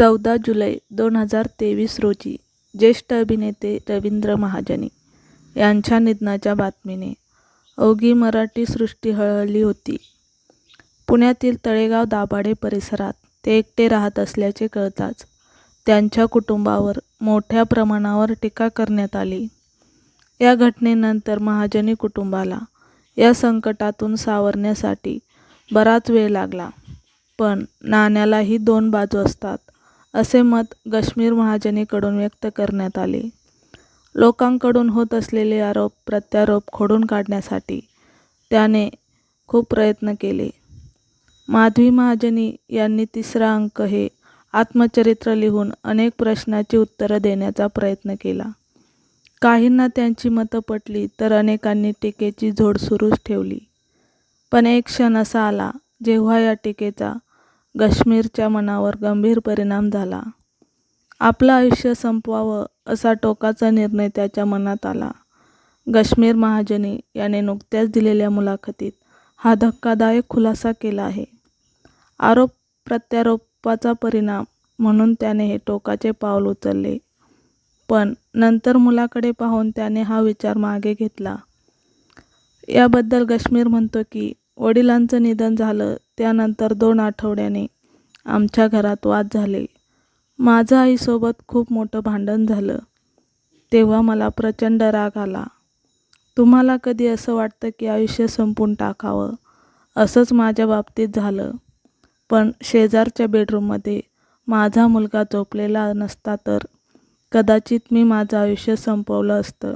चौदा जुलै दोन हजार तेवीस रोजी ज्येष्ठ अभिनेते रवींद्र महाजनी यांच्या निधनाच्या बातमीने अवघी मराठी सृष्टी हळहळली होती. पुण्यातील तळेगाव दाभाडे परिसरात ते एकटे राहत असल्याचे कळताच त्यांच्या कुटुंबावर मोठ्या प्रमाणावर टीका करण्यात आली. या घटनेनंतर महाजनी कुटुंबाला या संकटातून सावरण्यासाठी बराच वेळ लागला. पण नाण्यालाही दोन बाजू असतात, असे मत गश्मीर महाजनीकडून व्यक्त करण्यात आले. लोकांकडून होत असलेले आरोप प्रत्यारोप खोडून काढण्यासाठी त्याने खूप प्रयत्न केले. माधवी महाजनी यांनी तिसरा अंक हे आत्मचरित्र लिहून अनेक प्रश्नांची उत्तरं देण्याचा प्रयत्न केला. काहींना त्यांची मतं पटली तर अनेकांनी टीकेची झोड सुरूच ठेवली. पण एक क्षण असा आला जेव्हा या टीकेचा गश्मीरच्या मनावर गंभीर परिणाम झाला. आपलं आयुष्य संपवावं असा टोकाचा निर्णय त्याच्या मनात आला. गश्मीर महाजनी याने नुकत्याच दिलेल्या मुलाखतीत हा धक्कादायक खुलासा केला आहे. आरोप प्रत्यारोपाचा परिणाम म्हणून त्याने हे टोकाचे पाऊल उचलले. पण नंतर मुलाकडे पाहून त्याने हा विचार मागे घेतला. याबद्दल गश्मीर म्हणतो की, वडिलांचं निधन झालं त्यानंतर दोन आठवड्याने आमच्या घरात वाद झाले. माझं आईसोबत खूप मोठं भांडण झालं. तेव्हा मला प्रचंड राग आला. तुम्हाला कधी असं वाटतं की आयुष्य संपून टाकावं? असंच माझ्या बाबतीत झालं. पण शेजारच्या बेडरूममध्ये माझा मुलगा झोपलेला नसता तर कदाचित मी माझं आयुष्य संपवलं असतं.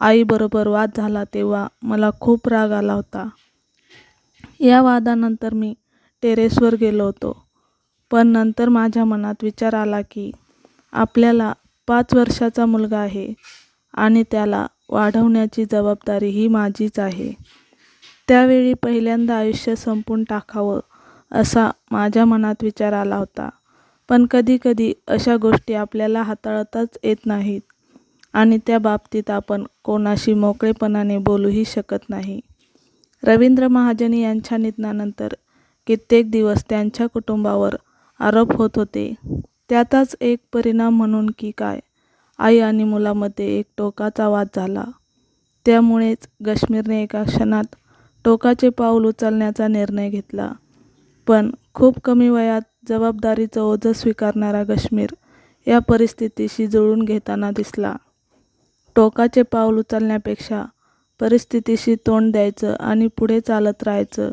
आईबरोबर वाद झाला तेव्हा मला खूप राग आला होता. या वादानंतर मी टेरेसवर गेलो होतो. पण नंतर माझ्या मनात विचार आला की, आपल्याला पाच वर्षाचा मुलगा आहे आणि त्याला वाढवण्याची जबाबदारी ही माझीच आहे. त्यावेळी पहिल्यांदा आयुष्य संपून टाकावं असा माझ्या मनात विचार आला होता. पण कधी कधी अशा गोष्टी आपल्याला हाताळताच येत नाहीत आणि त्या बाबतीत आपण कोणाशी मोकळेपणाने बोलूही शकत नाही. रवींद्र महाजनी यांच्या निधनानंतर कित्येक दिवस त्यांच्या कुटुंबावर आरोप होत होते. त्याचाच एक परिणाम म्हणून की काय, आई आणि मुलामध्ये एक टोकाचा वाद झाला. त्यामुळेच गश्मीरने एका क्षणात टोकाचे पाऊल उचलण्याचा निर्णय घेतला. पण खूप कमी वयात जबाबदारीचं ओझं स्वीकारणारा गश्मीर या परिस्थितीशी जुळून घेताना दिसला. टोकाचे पाऊल उचलण्यापेक्षा परिस्थितीशी तोंड द्यायचं आणि पुढे चालत राहायचं.